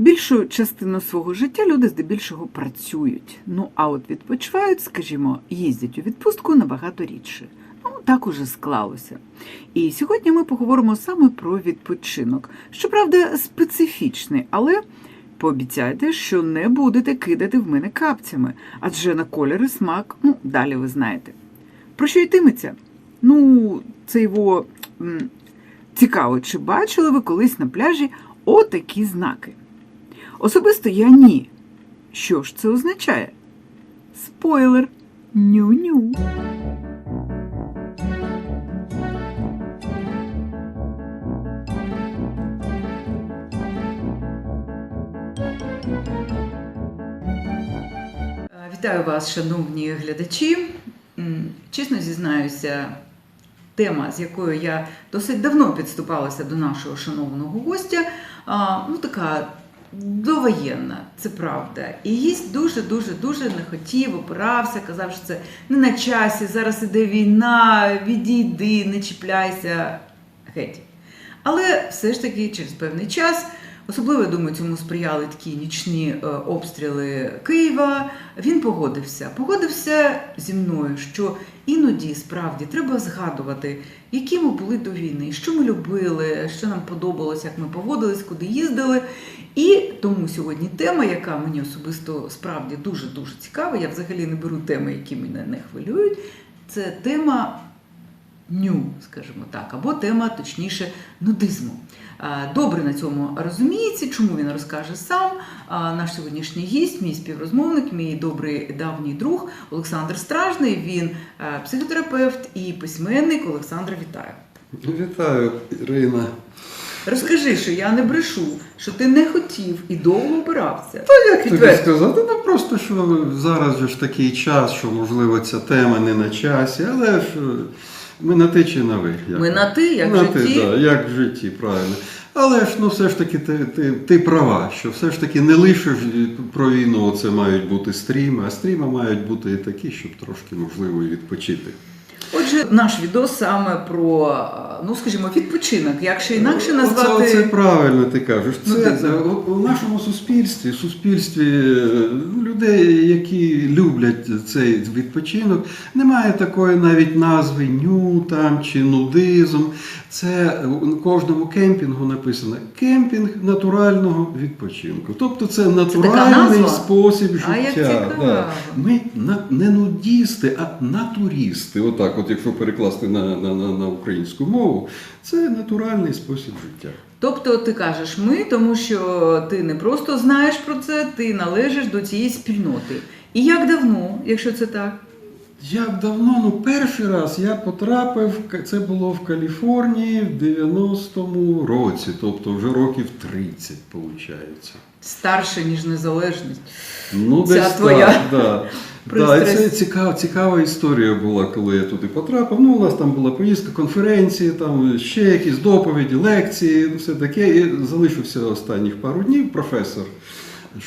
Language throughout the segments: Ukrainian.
Більшу частину свого життя люди здебільшого працюють. Ну а от відпочивають, скажімо, їздять у відпустку набагато рідше. Ну, так уже склалося. І сьогодні ми поговоримо саме про відпочинок. Щоправда, специфічний, але пообіцяйте, що не будете кидати в мене капцями, адже на колір і смак, ну, далі ви знаєте. Про що йтиметься? Ну, це його цікаво, чи бачили ви колись на пляжі отакі знаки? Особисто я ні. Що ж це означає? Спойлер. Ню-ню. Вітаю вас, шановні глядачі. Чесно зізнаюся, тема, з якою я досить давно підступалася до нашого шановного гостя, ну така довоєнна, це правда. І гість дуже, дуже, дуже не хотів, опирався, казав, що це не на часі, зараз іде війна, відійди, не чіпляйся. Геть. Але все ж таки через певний час. Особливо, я думаю, цьому сприяли такі нічні е, обстріли Києва. Він погодився. Погодився зі мною, що іноді справді треба згадувати, які ми були до війни, що ми любили, що нам подобалося, як ми поводились, куди їздили. І тому сьогодні тема, яка мені особисто справді дуже дуже цікава. Я взагалі не беру теми, які мене не хвилюють. Це тема ню, скажімо так, або тема, точніше, нудизму. Добре на цьому розуміється, чому він розкаже сам. Наш сьогоднішній гість, мій співрозмовник, мій добрий давній друг Олександр Стражний. Він психотерапевт і письменник. Олександр, вітаю. Вітаю, Ірина. Розкажи, що я не брешу, що ти не хотів і довго опирався. Та як тобі сказати? Ну просто що зараз же ж такий час, що можливо ця тема не на часі, але ж е, ми на ти чи на ви. Як? Ми на ти, як в на житті. Ти, да, як в житті, правильно. Але ж ну все ж таки ти, ти, ти права, що все ж таки не лише про війну це мають бути стріми, а стріми мають бути і такі, щоб трошки можливо відпочити. Отже, наш відос саме про, е, ну скажімо, відпочинок, як ще інакше назвати. Оце, оце правильно ти кажеш. Це, Ну, це у, у нашому суспільстві, суспільстві е, людей, які люблять цей відпочинок, немає такої навіть назви ню там чи нудизм. Це у кожному кемпінгу написано кемпінг натурального відпочинку. Тобто це натуральний назва? спосіб А, як Да. Ми на- не нудісти, а натурісти. Отак, от якщо перекласти на, на, на, на українську мову, це натуральний спосіб життя. Тобто ти кажеш ми, тому що ти не просто знаєш про це, ти належиш до цієї спільноти. І як давно, якщо це так? Як давно, ну перший раз я потрапив, це було в Каліфорнії в 90-му році, тобто вже років 30, виходить. Старше, ніж незалежність. Ну, Ця десь твоя так, да. Да, і це цікава, цікава історія була, коли я туди потрапив. Ну, у нас там була поїздка, конференції, там ще якісь доповіді, лекції, ну, все таке. І залишився останніх пару днів професор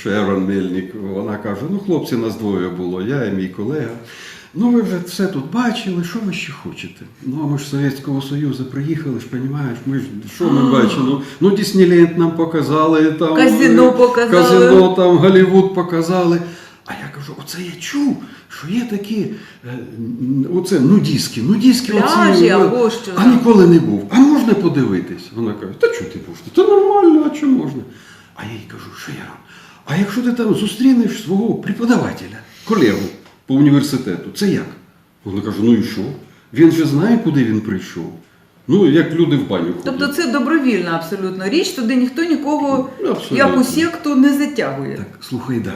Шерон Мельник. Вона каже: ну, хлопці, нас двоє було, я і мій колега. Ну, ви вже все тут бачили, що ви ще хочете? Ну, а ми ж з Совєтського Союзу приїхали, ж розумієш, ми ж що ми бачили? Ну, ну нам показали, там Казино показали. казино, там Голлівуд показали. Оце я чув, що є такі, е, оце нудіські Пляжі оці, е, або що а ніколи не був. А можна подивитись? Вона каже, та чого ти можна? Та нормально, а чому можна? А я їй кажу, що я? А якщо ти там зустрінеш свого преподавателя, колегу по університету, це як? Вона каже, ну і що? Він же знає, куди він прийшов. Ну, як люди в баню ходять. Тобто це добровільна абсолютно річ, туди ніхто нікого Ну, абсолютно. як у секту не затягує. Так, слухай далі.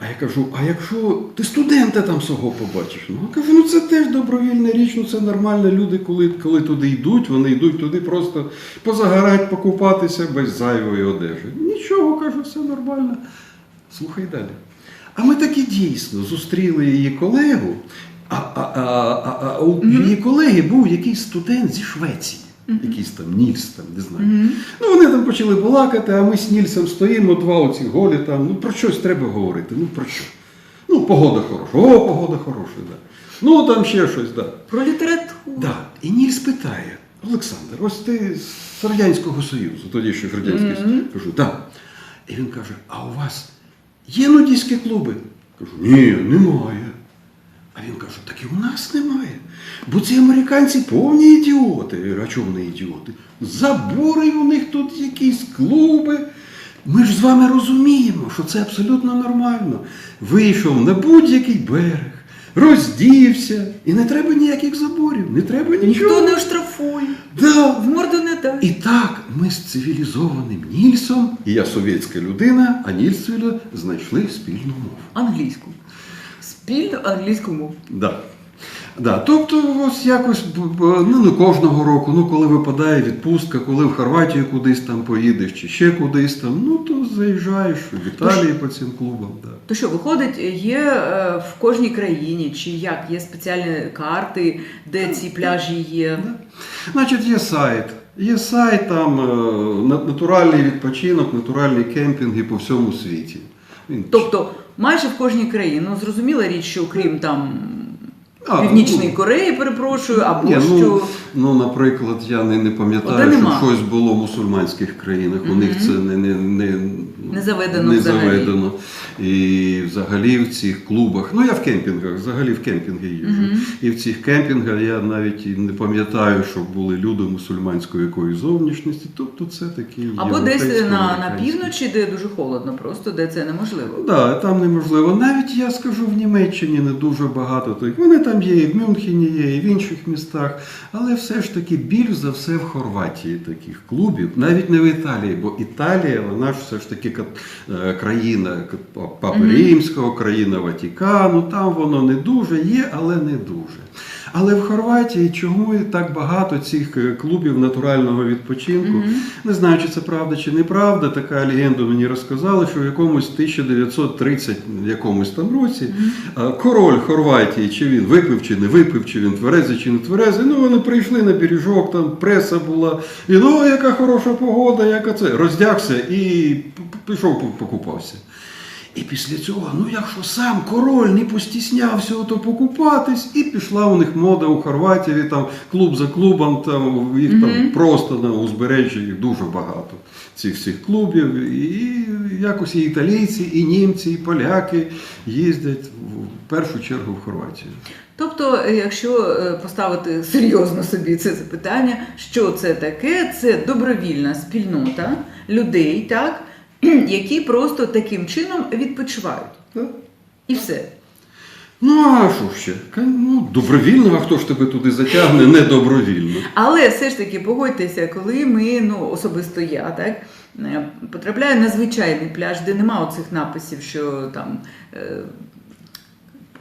А я кажу, а якщо ти студента там свого побачиш? Ну, я кажу, ну це теж добровільна річ, ну це нормально. Люди, коли, коли туди йдуть, вони йдуть туди просто позагорати, покупатися без зайвої одежі. Нічого, кажу, все нормально. Слухай далі. А ми таки дійсно зустріли її колегу, а, а, а, а, у її колеги був якийсь студент зі Швеції. Якийсь там Нільс, там, не знаю. Ну, вони там почали балакати, а ми з Нільсом стоїмо, два оці голі там. Ну, про щось треба говорити. Ну, про що? Ну, погода хороша. О, погода хороша, да. Ну, там ще щось, да. Про літературу. Да. І Нільс питає: Олександр, ось ти з Радянського Союзу, тоді ще Радянський Союз. Кажу, так. І він каже: А у вас є нудійські клуби? Кажу, ні, немає. А він каже, так і у нас немає. Бо ці американці повні ідіоти. А чому вони ідіоти? Забори у них тут якісь клуби. Ми ж з вами розуміємо, що це абсолютно нормально. Вийшов на будь-який берег, роздівся, і не треба ніяких заборів, не треба нічого. Ніхто не оштрафує, Да. в морду не дасть. І так ми з цивілізованим Нільсом, і я совєтська людина, а Нільс знайшли спільну мову. Англійську. Спільну англійську мову. Да. Да. Тобто, ось якось ну, не кожного року, ну коли випадає відпустка, коли в Хорватію кудись там поїдеш чи ще кудись там, ну то заїжджаєш в Італії по цим клубам. Да. То що, виходить, є е, в кожній країні, чи як є спеціальні карти, де ці пляжі є. Да. Значить, є сайт. Є сайт, там е, натуральний відпочинок, натуральні кемпінги по всьому світі. Тобто майже в кожній країні. Ну, зрозуміла річ, що крім там Північної ну, Кореї, перепрошую, або Ні, ну, що. Ну, наприклад, я не, не пам'ятаю, що щось було в мусульманських країнах. У них це не, не, не, Не заведено не взагалі. заведено. І взагалі в цих клубах, ну я в кемпінгах, взагалі в кемпінги їжджу. І в цих кемпінгах я навіть не пам'ятаю, щоб були люди мусульманської якоїсь зовнішності. Тобто це такі Або десь на, на півночі, де дуже холодно, просто де це неможливо. Так, да, там неможливо. Навіть я скажу, в Німеччині не дуже багато. Вони там є, і в Мюнхені є, і в інших містах. Але все ж таки більш за все в Хорватії таких клубів, навіть не в Італії, бо Італія, вона ж все ж таки е, країна Папи Римського, країна Ватікану. Там воно не дуже є, але не дуже. Але в Хорватії чому так багато цих е, клубів натурального відпочинку? Мгм. Не знаю, чи це правда чи неправда. Така легенда мені розказали, що в якомусь 1930 якомусь там році а, король Хорватії, чи він випив, чи не випив, чи він тверезий, чи не тверезий. Ну вони прийшли на бережок, там преса була. І ну, яка хороша погода, яка це. Роздягся і пішов покупався. І після цього, ну якщо сам король не постіснявся ото покупатись, і пішла у них мода у Хорватії, там клуб за клубом, там їх там Мгм. просто на узбережжі їх дуже багато цих всіх клубів. І якось і італійці, і німці, і поляки їздять в першу чергу в Хорватію. Тобто, е, якщо е, поставити серйозно собі це запитання, що це таке? Це добровільна спільнота людей, так, які просто таким чином відпочивають. Так? І все. Ну а що ще? Ну, добровільно, а хто ж тебе туди затягне? Не добровільно. Але все ж таки погодьтеся, коли ми, ну особисто я, так е, потрапляю на звичайний пляж, де нема оцих написів, що там. е,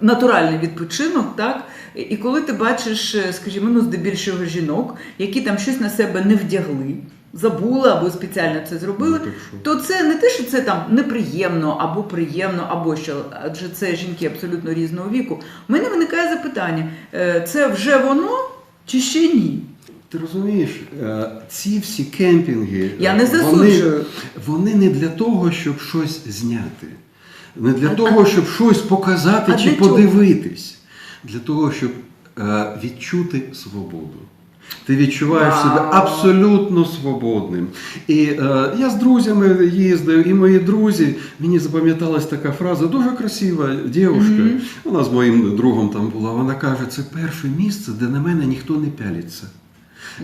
Натуральний відпочинок, так? І- І коли ти бачиш, е, скажімо, ну, здебільшого жінок, які там щось на себе не вдягли, забули або спеціально це зробили, Ну, то це не те, що це там неприємно або приємно, або що, адже це жінки абсолютно різного віку. У мене виникає запитання: е, це вже воно чи ще ні? Ти розумієш, е, ці всі кемпінги, Я не е. Вони, вони не для того, щоб щось зняти, не для А- того, а- щоб щось показати А чи подивитись, для того, щоб е, відчути свободу. Ти відчуваєш wow. себе абсолютно свободним. І е, я з друзями їздив, і мої друзі, мені запам'яталась така фраза, дуже красива дівушка. Mm -hmm. Вона з моїм другом там була. Вона каже, це перше місце, де на мене ніхто не пялиться.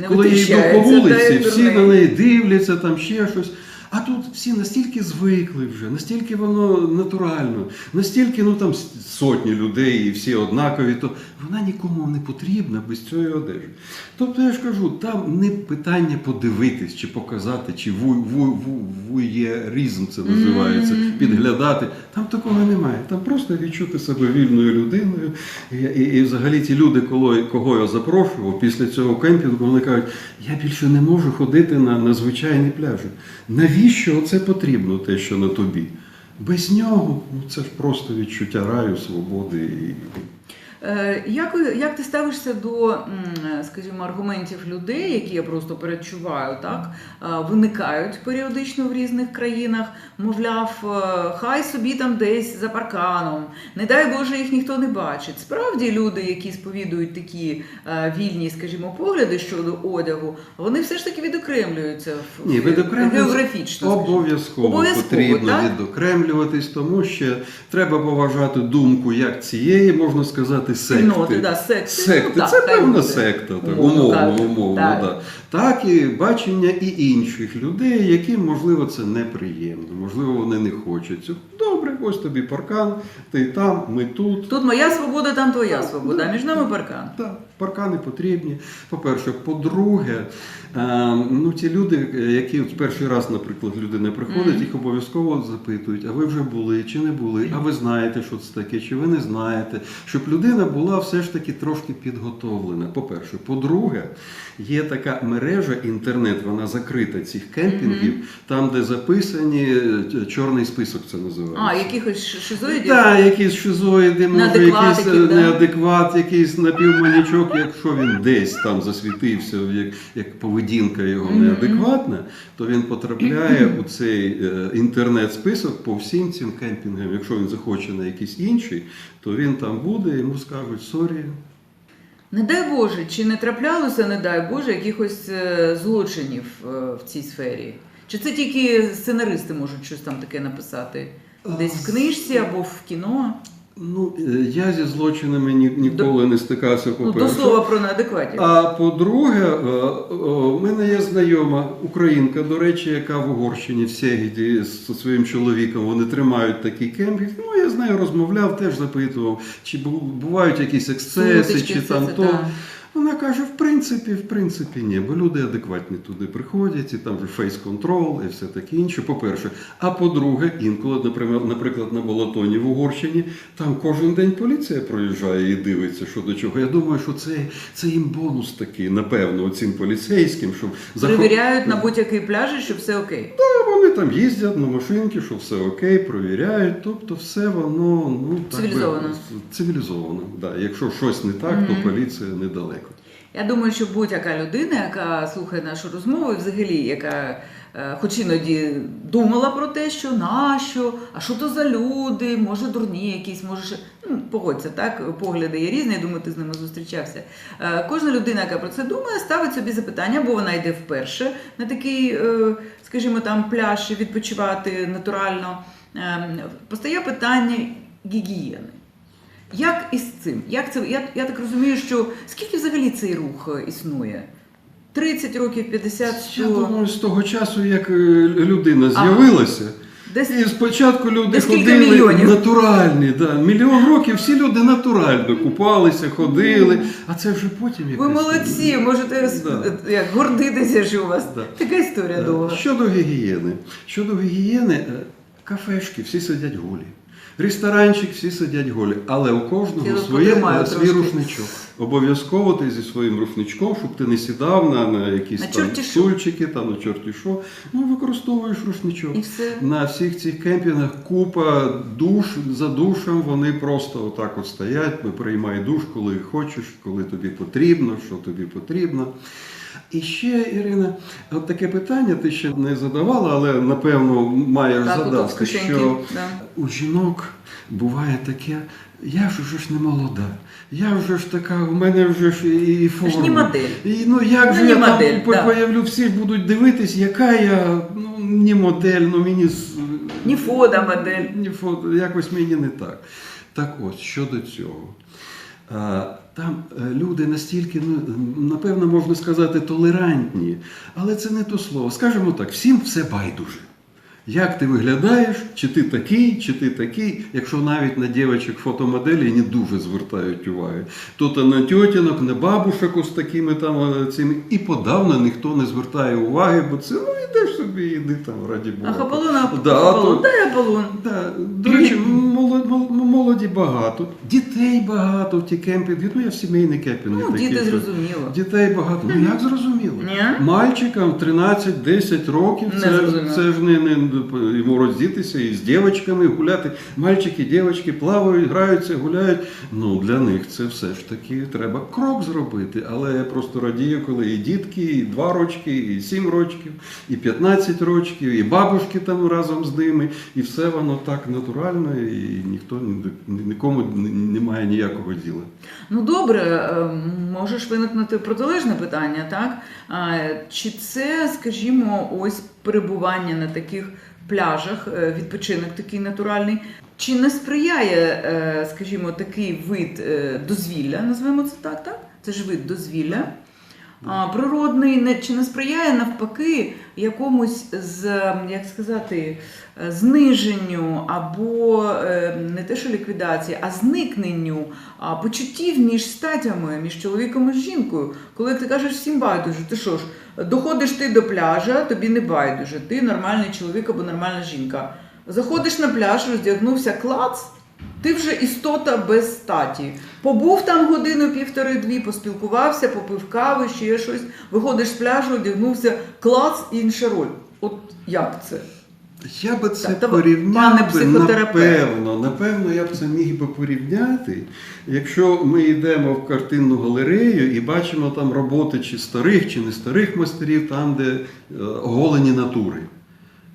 Не Коли я йду по вулиці, всі на неї дивляться, там ще щось. А тут всі настільки звикли вже, настільки воно натурально, настільки ну там сотні людей і всі однакові, то вона нікому не потрібна без цієї одежі. Тобто я ж кажу, там не питання подивитись чи показати, чи ву- ву- ву- це називається, підглядати. Там такого немає. Там просто відчути себе вільною людиною. І, і, і взагалі ті люди, коли, кого я запрошував після цього кемпінгу, вони кажуть, я більше не можу ходити на, на звичайні пляжі. Навіщо це потрібно, те, що на тобі? Без нього ну, це ж просто відчуття раю, свободи. І... Е, Як, як ти ставишся до, скажімо, аргументів людей, які я просто передчуваю, так, е, виникають періодично в різних країнах, мовляв, е, хай собі там десь за парканом, не дай Боже, їх ніхто не бачить. Справді люди, які сповідують такі вільні, скажімо, погляди щодо одягу, вони все ж таки відокремлюються в- Ні, відокремлюються географічно. Обов'язково, Обов'язково, потрібно так? відокремлюватись, тому що треба поважати думку як цієї, можна сказати, секти. Спільноти, да, секти. Секти, Ну, так, це певна буде. секта, так, Умовно умовно, кажучи. умовно, Так. Да. так і бачення і інших людей, яким, можливо, це неприємно, можливо, вони не хочуть. Добре, ось тобі паркан, ти там, ми тут. Тут моя свобода, там твоя Так, свобода, да. між нами паркан. Так, паркани потрібні. По-перше, по-друге, е, ну ті люди, е, які от перший раз, наприклад, людина приходить, Мгм. їх обов'язково запитують, а ви вже були чи не були, а ви знаєте, що це таке, чи ви не знаєте, щоб людина була все ж таки трошки підготовлена. По-перше, по-друге, є така мережа інтернет, вона закрита цих кемпінгів, там, де записані е, чорний список, це називається. А, якихось шизоїдів? Так, якісь шизоїди, може, якийсь е, да. неадекват, якийсь напівманічок, якщо він десь там засвітився, як, як поведінка його неадекватна, то він потрапляє у цей е, інтернет-список по всім цим кемпінгам. Якщо він захоче на якийсь інший, то він там буде, йому скажуть сорі. Не дай Боже, чи не траплялося, не дай Боже, якихось е, злочинів е, в цій сфері? Чи це тільки сценаристи можуть щось там таке написати? Десь в книжці або в кіно? Ну, е, я зі злочинами ні, ніколи не стикався, Ну, до слова про неадекватність. А по-друге, у в мене є знайома українка, до речі, яка в Угорщині в Сегіді зі своїм чоловіком вони тримають такий кемпінг. Ну, я з нею розмовляв, теж запитував, чи бу- бувають якісь ексцеси, Сутички, чи там ексцеси, то. да. Вона каже: в принципі, в принципі, ні, бо люди адекватні туди приходять, і там же фейс-контрол і все таке інше. По-перше. А по-друге, інколи, наприклад, на Балатоні в Угорщині, там кожен день поліція проїжджає і дивиться, що до чого. Я думаю, що це, це їм бонус такий, напевно, цим поліцейським, щоб захоп- Перевіряють на будь-який пляж, що все окей. Вони там їздять на машинки, що все окей, провіряють. Тобто все воно ну так би, Цивілізовано. цивілізовано. Да. Якщо щось не так, Мгм. то поліція недалеко. Я думаю, що будь-яка людина, яка слухає нашу розмову, і взагалі, яка е, хоч іноді думала про те, що нащо, а що то за люди, може дурні якісь, може ну, погодься, так погляди є різні. Я думаю, ти з ними зустрічався. Е, Кожна людина, яка про це думає, ставить собі запитання, бо вона йде вперше на такий, е, скажімо, там пляж відпочивати натурально. Е, Постає питання гігієни. Як із цим? Як це? Я, я так розумію, що скільки взагалі цей рух е, існує? 30 років, 50, Я думаю, з того часу, як е, людина з'явилася, Десь і спочатку люди Десь ходили мільйонів. натуральні. Да. Мільйон років всі люди натурально купалися, ходили, а це вже потім ви якось- молодці, можете Да. е, як, гордитися, що у вас Да. така історія Е, довга. Щодо гігієни. Щодо гігієни, кафешки всі сидять голі. Ресторанчик всі сидять голі, але у кожного Тіло своє, е, свій трошки. рушничок. Обов'язково ти зі своїм рушничком, щоб ти не сідав на, на якісь На там стульчики, там, на чорті що. Ну, використовуєш рушничок. І все. На всіх цих кемпінгах купа душ за душем, вони просто отак от стоять, приймай душ, коли хочеш, коли тобі потрібно, що тобі потрібно. І ще, Ірина, от таке питання ти ще не задавала, але напевно маєш Так, задати, що Да. у жінок буває таке, я ж уже ж не молода, я вже ж така, в мене вже ж і, форма. не модель. І, ну як Ну, же я модель, по- да. появлю, всі ж будуть дивитись, яка я, ну не модель, ну мені Ні фода модель. ні фото, якось мені не так. Так ось, щодо цього. Там е, люди настільки, ну, напевно, можна сказати, толерантні, але це не то слово. Скажімо так, всім все байдуже. Як ти виглядаєш, чи ти такий, чи ти такий, якщо навіть на дівчинок фотомоделі не дуже звертають уваги. То то на тьотінок, на бабушок з такими там е, цими, і подавно ніхто не звертає уваги, бо це ну собі йди там, раді Бога. А Аполлона, Да, а Аполлон, дай Аполлон. Да, до речі, молоді, молоді багато, дітей багато в ті кемпінги. Ну, я в сімейний кемпінг. Ну, діти зрозуміло. Дітей багато. Ну як зрозуміло? Ні? Мальчикам 13-10 років це, це ж не, не йому роздітися і з дівчатками гуляти. Мальчики, дівчатки плавають, граються, гуляють. Ну для них це все ж таки треба крок зробити. Але я просто радію, коли і дітки, і 2 рочки, і 7 рочків, і 15 рочків, і бабушки там разом з ними, і все воно так натурально, і ніхто нікому не має ніякого діла. Ну добре, е, можеш виникнути протилежне питання, так? Чи це, скажімо, ось перебування на таких пляжах, е, відпочинок такий натуральний, чи не сприяє, е, скажімо, такий вид дозвілля, назвемо це так, так? Це ж вид дозвілля. Природний не чи не сприяє навпаки якомусь з як сказати е, зниженню або е, не те, що ліквідації, а зникненню почуттів між статями, між чоловіком і жінкою. Коли ти кажеш всім байдуже, ти що ж, доходиш ти до пляжа, тобі не байдуже, ти нормальний чоловік або нормальна жінка. Заходиш на пляж, роздягнувся клац. Ти вже істота без статі. Побув там годину, півтори-дві, поспілкувався, попив кави, ще щось. Виходиш з пляжу, одягнувся, клац, інша роль. От як це? Я би це Так, порівняв би, напевно, напевно, я б це міг би порівняти, якщо ми йдемо в картинну галерею і бачимо там роботи чи старих, чи не старих майстерів, там, де е, оголені натури.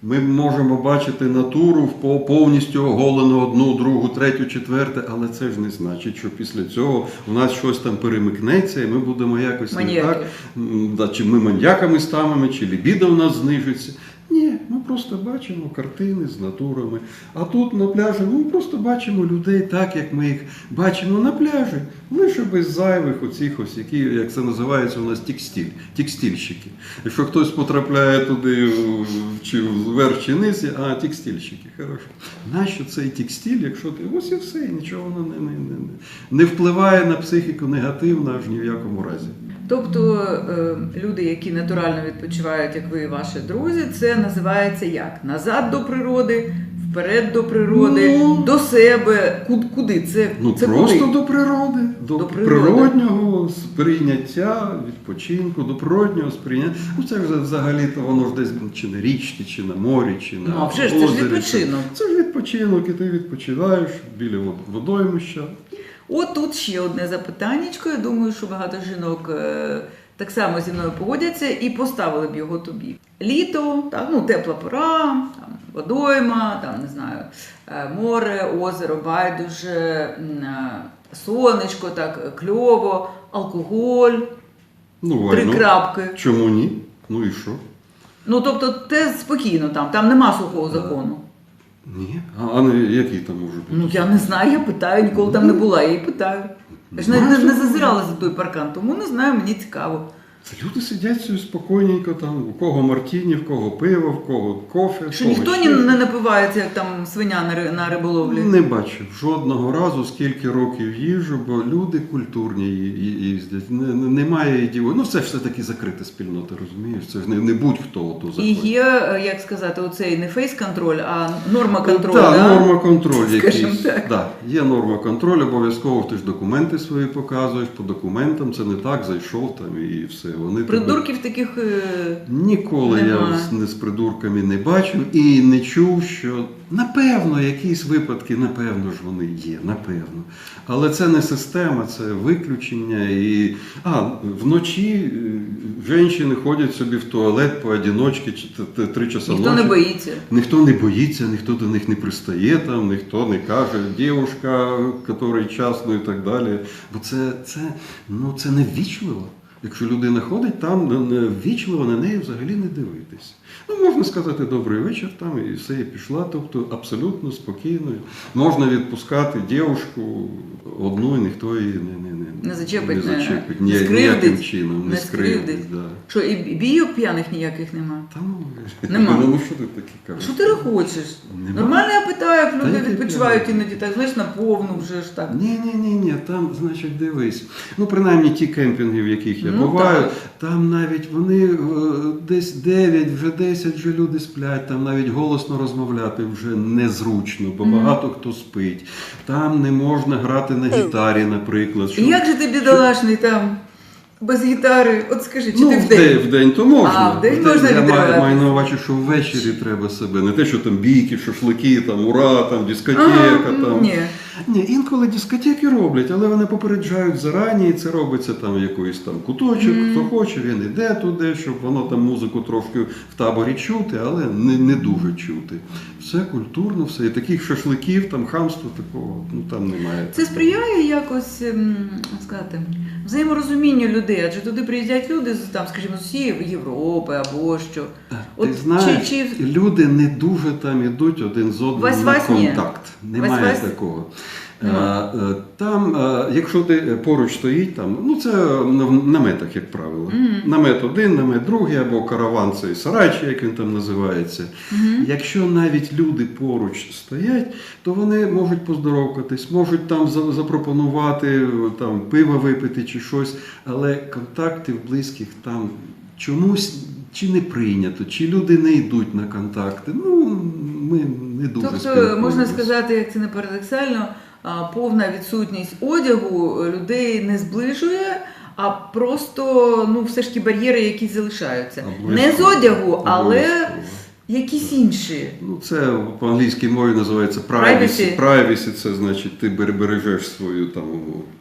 Ми можемо бачити натуру в по- повністю оголену одну, другу, третю, четверту, але це ж не значить, що після цього у нас щось там перемикнеться, і ми будемо якось не так. Чи ми маньяками станемо, чи лібіда в нас знижиться. Просто бачимо картини з натурами. А тут на пляжі ну, ми просто бачимо людей так, як ми їх бачимо на пляжі, лише без зайвих оцих ось, які, як це називається у нас, текстиль, текстильщики. Якщо хтось потрапляє туди чи вверх чи низ, а текстильщики, хорошо. Нащо цей текстиль, якщо ти ось і все, і нічого воно не, не, не, не впливає на психіку негативно аж ні в якому разі. Тобто е, люди, які натурально відпочивають, як ви і ваші друзі, це називається як? Назад до природи, вперед до природи, Ну. до себе. Куди? куди? Це, Ну це просто куди? до природи, до, До природнього сприйняття, відпочинку, до природнього сприйняття. Ну це вже взагалі то воно ж десь чи на річці, чи на морі, чи на Ну, а вже ж це ж відпочинок. Це ж відпочинок, і ти відпочиваєш біля водоймища. От тут ще одне запитаннячко. Я думаю, що багато жінок е, так само зі мною погодяться і поставили б його тобі. Літо, так, ну, тепла пора, там, водойма, там, не знаю, е, море, озеро, байдуже, е, сонечко, так, кльово, алкоголь, Ну, три вайно. крапки. Чому ні? Ну і що? Ну, тобто, те спокійно там, там нема сухого закону. Ні. А, а не, який там може бути? Ну, я не знаю, я питаю, ніколи там не була, я її питаю. Я ж не, не, не зазирала за той паркан, тому не знаю, мені цікаво. Це люди сидять собі спокійненько, там, у кого мартіні, в кого пиво, в кого кофе. в Що кого ніхто ще не, напивається, як там свиня на, ри- на риболовлі. Не бачив жодного разу, скільки років їжу, бо люди культурні ї- ї- їздять. Не, не- немає ідіотів. Ну, це ж все-таки закрита спільнота, розумієш? Це ж не, не будь-хто ото І заходить. є, е, як сказати, оцей не фейс-контроль, а норма контролю. Так, да? норма контролю Скажімо якийсь. так. Да, є норма контролю, обов'язково ти ж документи свої показуєш, по документам це не так, зайшов там і все. Вони тебе- Придурків таких. е, Ніколи Нема. я не з придурками не бачив і не чув, що напевно якісь випадки, напевно ж вони є, напевно. Але це не система, це виключення. І а вночі е, жінки ходять собі в туалет поодіночки три часа Ніхто ночі. не боїться. Ніхто не боїться, ніхто до них не пристає, там, ніхто не каже, дівушка, котрий час, ну і так далі. Бо це, це, ну, це не ввічливо. Якщо людина ходить, там ввічливо на неї взагалі не дивитися. Ну, можна сказати добрий вечір там і все, і пішла. Тобто абсолютно спокійно. Можна відпускати дівушку одну, і ніхто її не, не, не, Не зачепить, не не- зачепить. не Ні- ніяким чином, не, не скривдить. Да. Що, і бійок п'яних ніяких нема. Та ну, Нема. ну що ти таке кажеш? Що ти рахочеш? Нема. Нормально я питаю, як люди відпочивають іноді, так знаєш, на повну вже ж так. Ні, ні, ні, ні, там, значить, дивись. Ну, принаймні ті кемпінги, в яких я Ну, Бувають, так. там навіть вони е, десь 9, вже 10 вже люди сплять, там навіть голосно розмовляти вже незручно, бо багато хто спить. Там не можна грати на гітарі, наприклад. Що... як же ти бідолашний там без гітари? От скажи, чи ну, ти в день? в день то можна. А, в день можна Я маю, маю на увазі, що ввечері треба себе. Не те, що там бійки, шашлики, там ура, там дискотека. Ага, там. Ні. Ні, інколи дискотеки роблять, але вони попереджають зарані, і це робиться там в якоїсь там куточок. Мгм. Хто хоче, він іде туди, щоб воно там музику трошки в таборі чути, але не, не дуже чути. Все культурно, все. І таких шашликів, там хамства такого, ну там немає. Це сприяє якось ем, сказати взаєморозумінню людей, адже туди приїздять люди там, скажімо, з усієї Європи або що. Ти знаєш, чи- чи- люди не дуже там ідуть один з одним на контакт. Немає Вась-вась? такого. Е, е, Там, е, якщо ти поруч стоїть, там, ну це наметах, як правило. Мгм. Намет один, намет другий, або караван цей сарайчий, як він там називається. Мгм. Якщо навіть люди поруч стоять, то вони можуть поздоровкатись, можуть там запропонувати там, пиво випити чи щось, але контактів близьких там чомусь чи не прийнято, чи люди не йдуть на контакти. Ну, ми не дуже Тобто, можна сказати, як це не парадоксально, повна відсутність одягу людей не зближує, а просто ну, все ж таки бар'єри які залишаються. Не з одягу, але. Якісь інші. Ну, це по англійській мові називається Privacy. privacy. Privacy – це значить, ти бер- бережеш свою там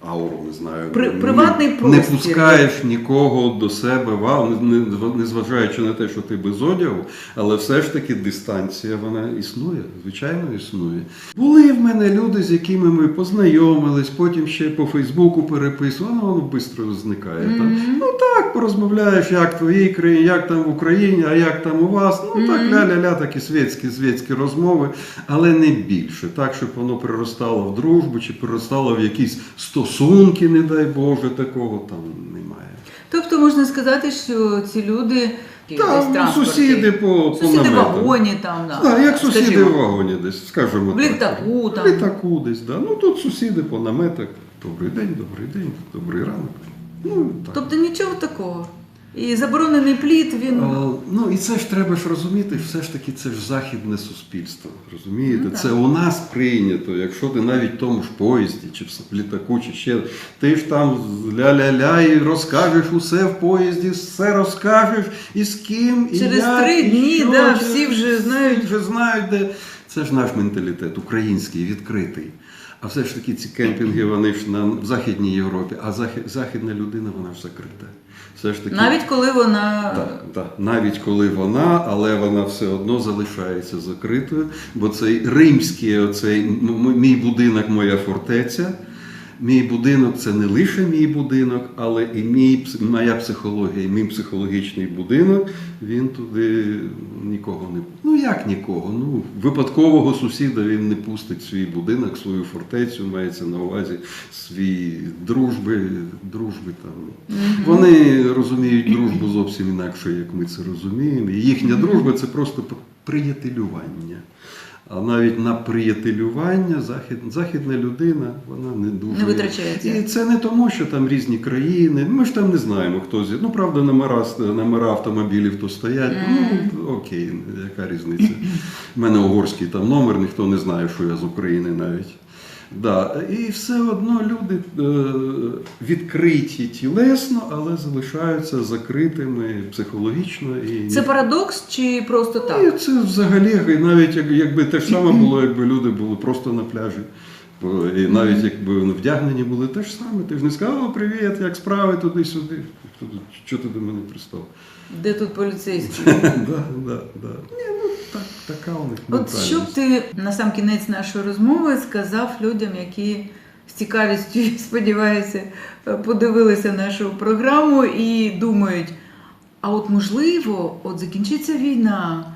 ауру, не знаю. При- не- приватний Не простір. пускаєш нікого до себе, вау, не, не, незважаючи на те, що ти без одягу, але все ж таки дистанція вона існує, звичайно, існує. Були в мене люди, з якими ми познайомились, потім ще по Фейсбуку переписували, воно воно швидко зникає. Там. Мгм. Ну так, порозмовляєш, як в твоїй країні, як там в Україні, а як там у вас. Ну так. Ля-ля-ля, такі світські, світські розмови, але не більше. Так, щоб воно приростало в дружбу чи приростало в якісь стосунки, не дай Боже, такого там немає. Тобто можна сказати, що ці люди десь Так, ну, сусіди по, по сусіди в вагоні там, да, Так, як сусіди скажімо. в вагоні десь, скажімо В так. літаку там. В літаку десь, да. Ну тут сусіди по наметах. Добрий день, добрий день, добрий ранок. Ну, так. Тобто нічого такого. І заборонений плід, він. Е, Ну і це ж треба ж розуміти, все ж таки це ж західне суспільство. Розумієте? Ну, це у нас прийнято. Якщо ти навіть в тому ж поїзді, чи в літаку, чи ще ти ж там ля-ля-ля і розкажеш усе в поїзді, все розкажеш і з ким, і Через як, три і дні, що, да, через- всі вже знають. всі вже знають, де це ж наш менталітет, український, відкритий. А все ж таки ці кемпінги, вони ж на в Західній Європі, а захід, західна людина, вона ж закрита. Все ж таки, Навіть коли вона. так, так. Навіть коли вона, але вона все одно залишається закритою, бо цей римський, оцей мій будинок, моя фортеця. Мій будинок це не лише мій будинок, але і мій, моя психологія, і мій психологічний будинок, він туди нікого не Ну як нікого? Ну, випадкового сусіда він не пустить свій будинок, свою фортецю, мається на увазі свій дружби, дружби там. Вони розуміють дружбу зовсім інакше, як ми це розуміємо. І їхня дружба це просто приятелювання. А навіть на приятелювання захід, західна людина вона не дуже Не витрачається. І це не тому, що там різні країни. Ми ж там не знаємо, хто зі. Ну правда, номера, номера автомобілів то стоять. Ну окей, яка різниця? У мене угорський там номер, ніхто не знає, що я з України навіть. Да. І все одно люди е, відкриті тілесно, але залишаються закритими психологічно і Це парадокс чи просто і так? це взагалі і навіть якби те ж саме було, якби люди були просто на пляжі. І навіть якби вони вдягнені були те ж саме. Ти ж не сказав, «О, привіт, як справи туди-сюди. Чого ти до мене пристав? Де тут поліцейський? да, да, да. Так, така у них От що б ти на сам кінець нашої розмови сказав людям, які з цікавістю, сподіваюся, подивилися нашу програму і думають, а от можливо, от закінчиться війна,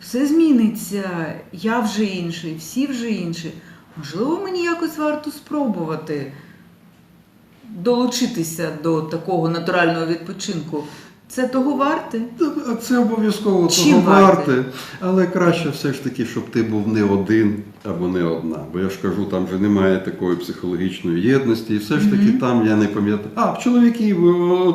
все зміниться, я вже інший, всі вже інші. Можливо, мені якось варто спробувати долучитися до такого натурального відпочинку. Це того варте. А це обов'язково Чим того варте? варте. Але краще все ж таки, щоб ти був не один або не одна. Бо я ж кажу, там же немає такої психологічної єдності. І все ж таки там я не пам'ятаю. А, в чоловіків о,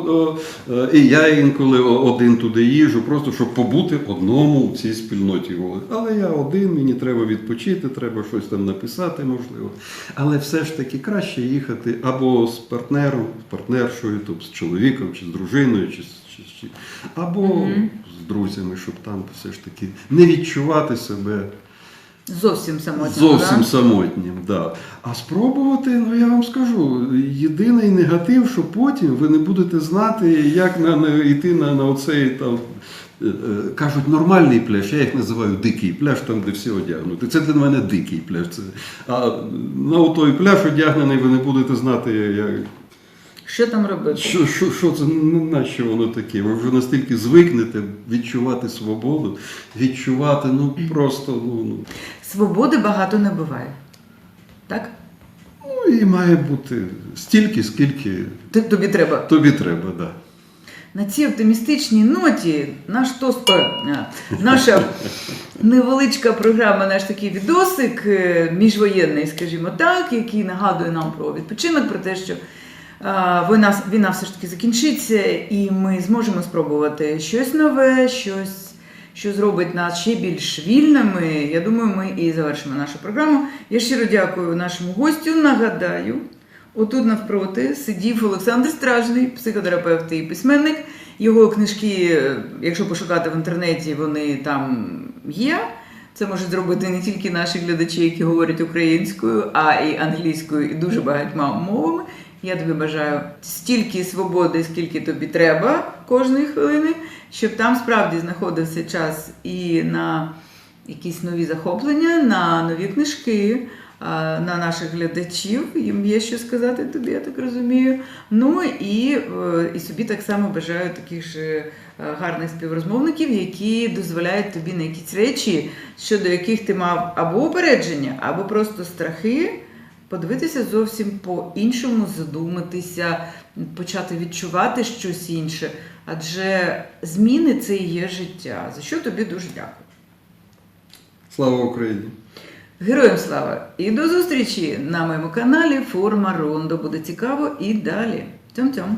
о, е, і я інколи один туди їжу, просто щоб побути одному в цій спільноті. Але я один, мені треба відпочити, треба щось там написати, можливо. Але все ж таки краще їхати або з партнером, з партнершою, тобто з чоловіком, чи з дружиною, чи, з- чи, чи або Мгм. з друзями, щоб там все ж таки не відчувати себе Зовсім самотньо. зовсім да? самотнім. Да. А спробувати, ну я вам скажу, єдиний негатив, що потім ви не будете знати, як на, на йти на, на оцей там. е, е, Кажуть, нормальний пляж, я їх називаю дикий пляж, там, де всі одягнуті. Це для мене дикий пляж. Це, а на той пляж одягнений ви не будете знати, як, Що там робити? що, що, що це ну, на що воно таке? Ви вже настільки звикнете відчувати свободу, відчувати, ну просто ну, ну, Свободи багато не буває. Так? ну і має бути стільки, скільки Ти- Тобі треба. тобі треба, да. На цій оптимістичній ноті наш тост, наша невеличка програма, наш такий відосик е, міжвоєнний, скажімо так, який нагадує нам про відпочинок, про те, що війна, війна все ж таки закінчиться, і ми зможемо спробувати щось нове, щось, що зробить нас ще більш вільними. Я думаю, ми і завершимо нашу програму. Я щиро дякую нашому гостю. Нагадаю, Отут навпроти сидів Олександр Стражний, психотерапевт і письменник. Його книжки, якщо пошукати в інтернеті, вони там є. Це можуть зробити не тільки наші глядачі, які говорять українською, а й англійською і дуже багатьма мовами. Я тобі бажаю стільки свободи, скільки тобі треба кожної хвилини, щоб там справді знаходився час і на якісь нові захоплення, на нові книжки, на наших глядачів. Їм є що сказати тобі, я так розумію. Ну і, е, і собі так само бажаю таких же е, гарних співрозмовників, які дозволяють тобі на якісь речі, щодо яких ти мав або упередження, або просто страхи. Подивитися зовсім по-іншому, задуматися, почати відчувати щось інше. Адже зміни це і є життя. За що тобі дуже дякую. Слава Україні! Героям слава! І до зустрічі на моєму каналі Форма Рондо. Буде цікаво і далі. Тьом-тьом!